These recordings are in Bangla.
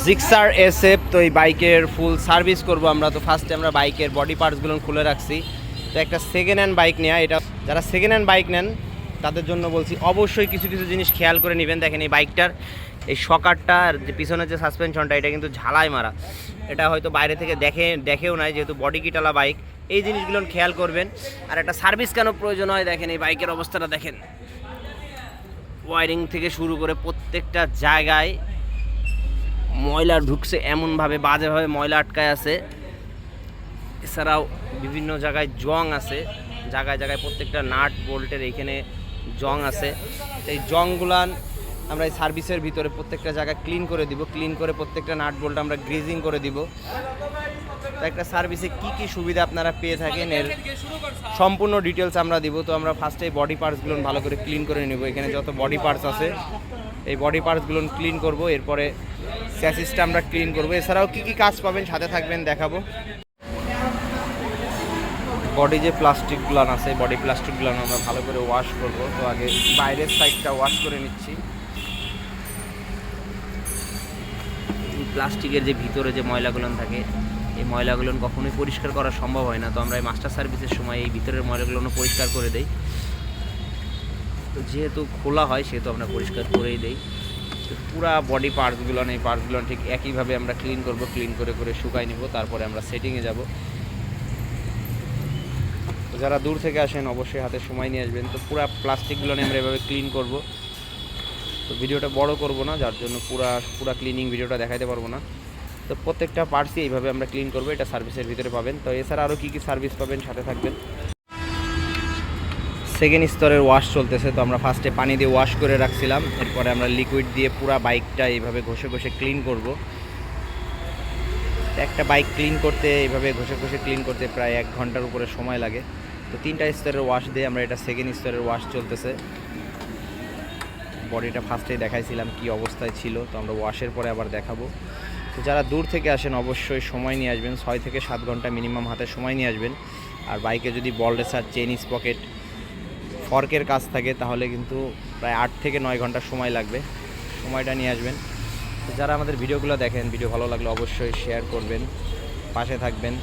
জিক্সার এসএফ তো এই বাইকের ফুল সার্ভিস করব আমরা। তো ফার্স্টে আমরা বাইকের বডি পার্টসগুলো খুলে রাখছি। তো একটা সেকেন্ড হ্যান্ড বাইক নেওয়া এটা যারা সেকেন্ড হ্যান্ড বাইক নেন, তাদের জন্য বলছি অবশ্যই কিছু কিছু জিনিস খেয়াল করে নেবেন। দেখেন এই বাইকটার এই সকারটা আর যে পিছনের যে সাসপেনশনটা এটা কিন্তু ঝালাই মারা। এটা হয়তো বাইরে থেকে দেখে, দেখেও নাই, যেহেতু বডি কিটালা বাইক এই জিনিসগুলো খেয়াল করবেন। আর একটা সার্ভিস কেন প্রয়োজন হয়? দেখেন এই বাইকের অবস্থাটা দেখেন। ওয়ারিং থেকে শুরু করে প্রত্যেকটা জায়গায় ময়লা ঢুকছে এমনভাবে, বাজেভাবে ময়লা আটকায় আছে। এছাড়াও বিভিন্ন জায়গায় জং আছে। জায়গায় জায়গায় প্রত্যেকটা নাট, বোল্টের এইখানে জং আছে। এই জংগুলান আমরা এই সার্ভিসের ভিতরে প্রত্যেকটা জায়গা ক্লিন করে দিব। ক্লিন করে প্রত্যেকটা নাট, বোল্ট আমরা গ্রিজিং করে দিব। তো একটা সার্ভিসে কি কি সুবিধা আপনারা পেয়ে থাকেন এর সম্পূর্ণ ডিটেলস আমরা দিব। তো আমরা ফার্স্টে বডি পার্টসগুলো ভালো করে ক্লিন করে নেব। এখানে যত বডি পার্টস আছে, এই বডি পার্টসগুলো ক্লিন করব। এরপরে স্যাসিসটা আমরা ক্লিন করব। এছাড়াও কি কি কাজ পাবেন সাথে থাকবেন দেখাবো। বডি যে প্লাস্টিকগুলো আছে বডি প্লাস্টিকগুলো আমরা ভালো করে ওয়াশ করব। তো আগে বাইরের সাইডটা ওয়াশ করে নিচ্ছি। প্লাস্টিকের যে ভিতরে যে ময়লাগুলো থাকে, এই ময়লাগুলো কখনোই পরিষ্কার করা সম্ভব হয় না। তো আমরা এই মাস্টার সার্ভিসের সময় এই ভিতরের ময়লাগুলো পরিষ্কার করে দেই। তো যেহেতু খোলা হয়, সেহেতু আমরা পরিষ্কার করেই দেই। পুরা বডি পার্টসগুলো এই পার্টসগুলো ঠিক একইভাবে আমরা ক্লিন করব ক্লিন করে করে শুকাই নিব, তারপরে আমরা সেটিংয়ে যাব। তো যারা দূর থেকে আসেন, অবশ্যই হাতে সময় নিয়ে আসবেন। তো পুরা প্লাস্টিকগুলো আমরা এভাবে ক্লিন করব। তো ভিডিওটা বড় করব না, যার জন্য পুরা পুরা ক্লিনিং ভিডিওটা দেখাতে পারব না। তো প্রত্যেকটা পার্টসই এইভাবে আমরা ক্লিন করব, এটা সার্ভিসের ভিতরে পাবেন। তো এছাড়া আরও কী কী সার্ভিস পাবেন, সাথে থাকবেন। সেকেন্ড স্তরের ওয়াশ চলতেছে, তো আমরা ফার্স্টে পানি দিয়ে ওয়াশ করে রাখছিলাম, এরপরে আমরা লিকুইড দিয়ে পুরো বাইকটা এইভাবে ঘষে ঘষে ক্লিন করব। একটা বাইক ক্লিন করতে, এইভাবে ঘষে ঘষে ক্লিন করতে প্রায় এক ঘণ্টার উপরে সময় লাগে। তো তিনটা স্তরের ওয়াশ দিয়ে আমরা এটা সেকেন্ড স্তরের ওয়াশ চলতেছে। বডিটা ফার্স্টেই দেখাইছিলাম কি অবস্থায় ছিল, তো আমরা ওয়াশের পরে আবার দেখাবো। তো যারা দূর থেকে আসেন অবশ্যই সময় নিয়ে আসবেন, ছয় থেকে সাত ঘণ্টা মিনিমাম হাতে সময় নিয়ে আসবেন। আর বাইকে যদি বল রেসার চেন স্পকেট ফর্কের কাজ থাকে, তাহলে কিন্তু প্রায় আট থেকে নয় ঘণ্টা সময় লাগবে। সময়টা নিয়ে আসবেন। যারা আমাদের ভিডিওগুলো দেখেন, ভিডিও ভালো লাগলে অবশ্যই শেয়ার করবেন, পাশে থাকবেন।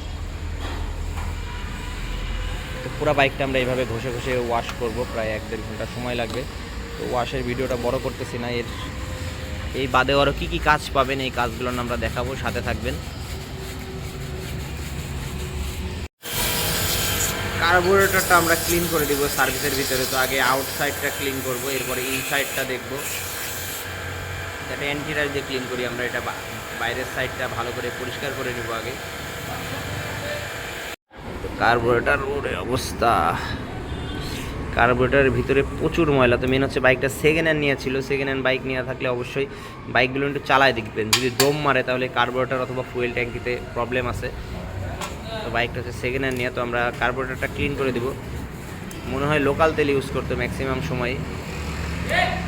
তো পুরো বাইকটা আমরা এইভাবে ঘষে ঘষে ওয়াশ করব, প্রায় এক দেড় ঘণ্টা সময় লাগবে। তো ওয়াশের ভিডিওটা বড় করতেছি না, এর, এই বাদে আরও কী কী কাজ পাবেন, এই কাজগুলো আমরা দেখাবো, সাথে থাকবেন। কার্বোরেটরটা আমরা ক্লিন করে দিব সার্ভিসের ভিতরে। তো আগে আউটসাইডটা ক্লিন করব, এরপরে ইনসাইডটা দেখব। যাতে অ্যান্টিরার দিয়ে ক্লিন করি আমরা এটা বাইরের সাইডটা ভালো করে পরিষ্কার করে নিব আগে। কার্বোরেটার ওরে অবস্থা। কার্বোরেটারের ভিতরে প্রচুর ময়লা। তো মেন হচ্ছে বাইকটা সেকেন্ড হ্যান্ড নিয়েছিল সেকেন্ড হ্যান্ড বাইক নিয়ে থাকলে অবশ্যই বাইকগুলো একটু চালায় দেখবেন। যদি দম মারে তাহলে কার্বোরেটার অথবা ফুয়েল ট্যাঙ্কিতে প্রবলেম আছে। বাইকটা হচ্ছে সেকেন্ড হ্যান্ড নিয়ে, তো আমরা কার্বোরেটারটা ক্লিন করে দিব। মনে হয় লোকাল তেল ইউজ করতে ম্যাক্সিমাম সময়।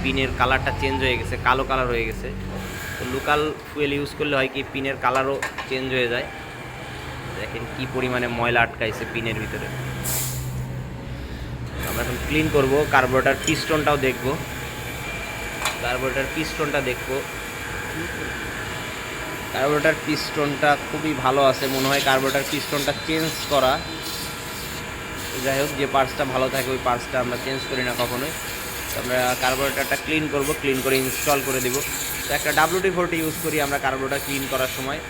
পিনের কালারটা চেঞ্জ হয়ে গেছে, কালো কালার হয়ে গেছে। তো লোকাল ফুয়েল ইউজ করলে হয় কি, পিনের কালারও চেঞ্জ হয়ে যায়। দেখেন কি পরিমাণে ময়লা আটকাইছে পিনের ভিতরে। আমরা এখন ক্লিন করব কার্বোরেটার পিস্টনটাও দেখব। কার্বোরেটার পিস্টনটা দেখব। কার্বোরেটার পিস্টনটা খুবই ভালো আছে। মনে হয় কার্বোরেটার পিস্টনটা চেঞ্জ করা। যাই হোক, যে পার্টসটা ভালো থাকে, ওই পার্টসটা আমরা চেঞ্জ করি না কখনোই। তো আমরা কার্বোরেটারটা ক্লিন করব ক্লিন করে ইনস্টল করে দিব। তো একটা ডাব্লিউডি ফোরটি ইউজ করি আমরা কার্বোরেটার ক্লিন করার সময়।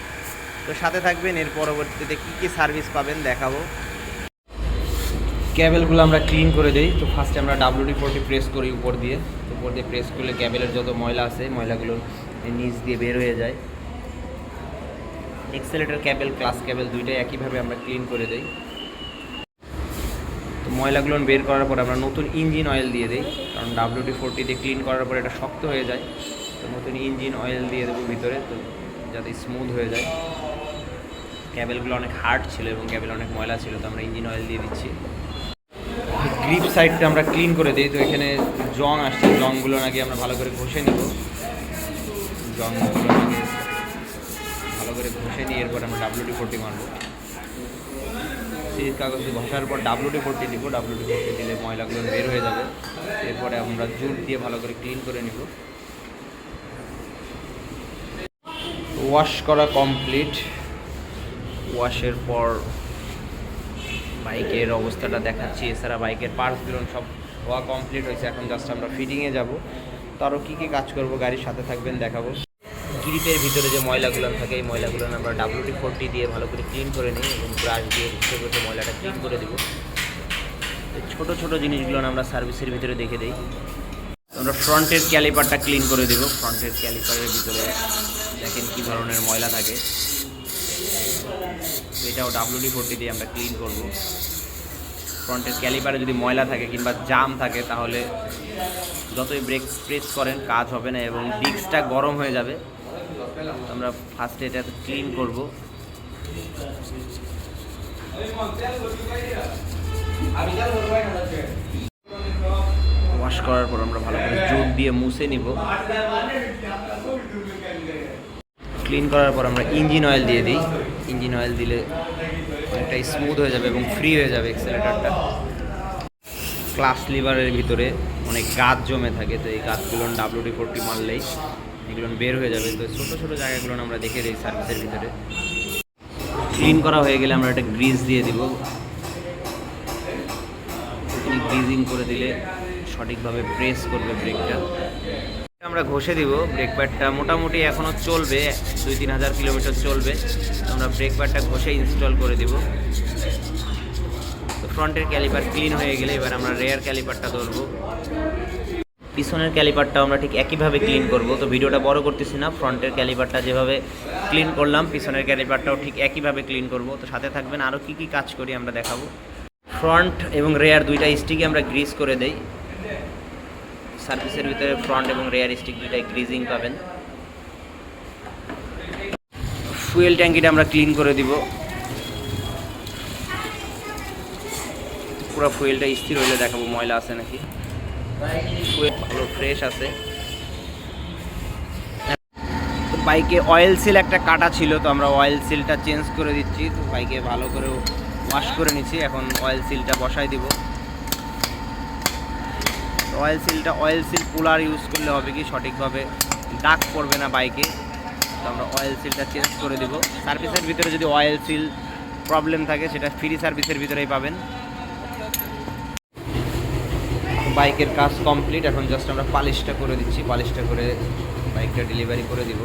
তো সাথে থাকবেন, এর পরবর্তীতে কী কী সার্ভিস পাবেন দেখাবো। ক্যাবেলগুলো আমরা ক্লিন করে দিই। তো ফার্স্টে আমরা ডাব্লিউডি ফোরটি প্রেস করি উপর দিয়ে। তো উপর দিয়ে প্রেস করলে ক্যাবেলের যত ময়লা আছে, ময়লাগুলো নিচ দিয়ে বের হয়ে যায়। এক্সেলেটার ক্যাবেল, ক্লাস ক্যাবেল দুইটাই একইভাবে আমরা ক্লিন করে দিই। তো ময়লাগুলো বের করার পর আমরা নতুন ইঞ্জিন অয়েল দিয়ে দিই, কারণ ডাব্লিউডি ফোরটিতে ক্লিন করার পর এটা শক্ত হয়ে যায়। তো নতুন ইঞ্জিন অয়েল দিয়ে দেবো ভিতরে, তো যাতে স্মুথ হয়ে যায়। ক্যাবেলগুলো অনেক হার্ড ছিল এবং ক্যাবেল অনেক ময়লা ছিল, তো আমরা ইঞ্জিন অয়েল দিয়ে দিচ্ছি। গ্রিপ সাইডটা আমরা ক্লিন করে দিই, তো এখানে জং আসছে, জংগুলো নাকি আমরা ভালো করে ঘষে নেব। ভালো করে ঘষে নিয়ে এরপর আমরা ডাব্লিউডি ফোরটি মারবো। সিরিজ কাগজ ঘষার পর ডাব্লিউডি ফোরটি দিব ডাব্লিউডি ফোরটি দিলে ময়লাগুলো বের হয়ে যাবে। এরপরে আমরা জুট দিয়ে ভালো করে ক্লিন করে নিব। ওয়াশ করা কমপ্লিট ওয়াশের পর বাইকের অবস্থাটা দেখাচ্ছি। এছাড়া বাইকের পার্টসগুলো সব হওয়া কমপ্লিট হয়েছে। এখন জাস্ট আমরা ফিটিংয়ে যাব। তো আরও কী কী কাজ করব? গাড়ির সাথে থাকবেন দেখাবো। গ্রিপের ভিতরে যে ময়লাগুলো থাকে, এই ময়লাগুলো আমরা ডাব্লিউটি ফোরটি দিয়ে ভালো করে ক্লিন করে নিই এবং ব্রাশ দিয়ে ঘষে ঘষে ময়লাটা ক্লিন করে দেবো। ছোট ছোট জিনিসগুলো আমরা সার্ভিসের ভিতরে দেখে দিই। আমরা ফ্রন্টের ক্যালিপারটা ক্লিন করে দেবো। ফ্রন্টের ক্যালিপারের ভিতরে দেখেন কী ধরনের ময়লা থাকে। এটাও ডাব্লিউডি ফোরটি দিয়ে আমরা ক্লিন করব। ফ্রন্টের ক্যালিপারে যদি ময়লা থাকে কিংবা জাম থাকে, তাহলে যতই ব্রেক প্রেস করেন, কাজ হবে না এবং ডিস্কটা গরম হয়ে যাবে। আমরা ফার্স্টে এটা ক্লিন করব। ওয়াশ করার পর আমরা ভালো করে জোর দিয়ে মুছে নিব। ক্লিন করার পর আমরা ইঞ্জিন অয়েল দিয়ে দিই। ইঞ্জিন অয়েল দিলে অনেকটা স্মুথ হয়ে যাবে এবং ফ্রি হয়ে যাবে এক্সেলেটারটা ক্লাস লিভারের ভিতরে অনেক গাছ জমে থাকে, তো এই গাছগুলো ডাব্লিউডি ফোরটি মারলেই এগুলো বের হয়ে যাবে। তো ছোটো ছোটো জায়গাগুলো আমরা দেখে দিই সার্ভিসের ভিতরে। ক্লিন করা হয়ে গেলে আমরা একটা গ্রিজ দিয়ে দিব। গ্রিজিং করে দিলে সঠিকভাবে প্রেস করবে ব্রেকটা আমরা ঘষে দিব ব্রেক প্যাডটা মোটামুটি এখনও চলবে, দুই, তিন হাজার কিলোমিটার চলবে। আমরা ব্রেক প্যাডটা ঘষে ইনস্টল করে দিব। তো ফ্রন্টের ক্যালিপার ক্লিন হয়ে গেলে এবার আমরা রেয়ার ক্যালিপারটা ধরবো। পিছনের ক্যালিপারটাও আমরা ঠিক একইভাবে ক্লিন করব। তো ভিডিওটা বড় করতেছি না, ফ্রন্টের ক্যালিপারটা যেভাবে ক্লিন করলাম, পিছনের ক্যালিপারটাও ঠিক একইভাবে ক্লিন করব। তো সাথে থাকবেন আরও কী কী কাজ করি আমরা দেখাবো। ফ্রন্ট এবং রেয়ার দুইটা স্টিকই আমরা গ্রিস করে দেই। সার্ভিসের ভিতরে ফ্রন্ট এবং রেয়ার স্টিক দুইটাই গ্রিজিং পাবেন। ফুয়েল ট্যাঙ্কিটা আমরা ক্লিন করে দিব। পুরো ফুয়েলটা স্থির হইলে দেখাবো, ময়লা আছে নাকি? ফুয়েল ভালো ফ্রেশ আছে। বাইকে অয়েল সিল একটা কাটা ছিল, তো আমরা অয়েল সিলটা চেঞ্জ করে দিচ্ছি। তো বাইকে ভালো করে ওয়াশ করে নিচ্ছি, এখন অয়েল সিলটা বসাই দিব। অয়েল সিলটা অয়েল সিল কুলার ইউজ করলে হবে কি, সঠিকভাবে দাগ পড়বে না বাইকে। তো আমরা অয়েল সিলটা চেঞ্জ করে দিব। সার্ভিসের ভিতরে যদি অয়েল সিল প্রবলেম থাকে, সেটা ফ্রি সার্ভিসের ভিতরেই পাবেন। বাইকের কাজ কমপ্লিট এখন জাস্ট আমরা পালিশটা করে দিচ্ছি, পালিশটা করে বাইকটা ডেলিভারি করে দিব।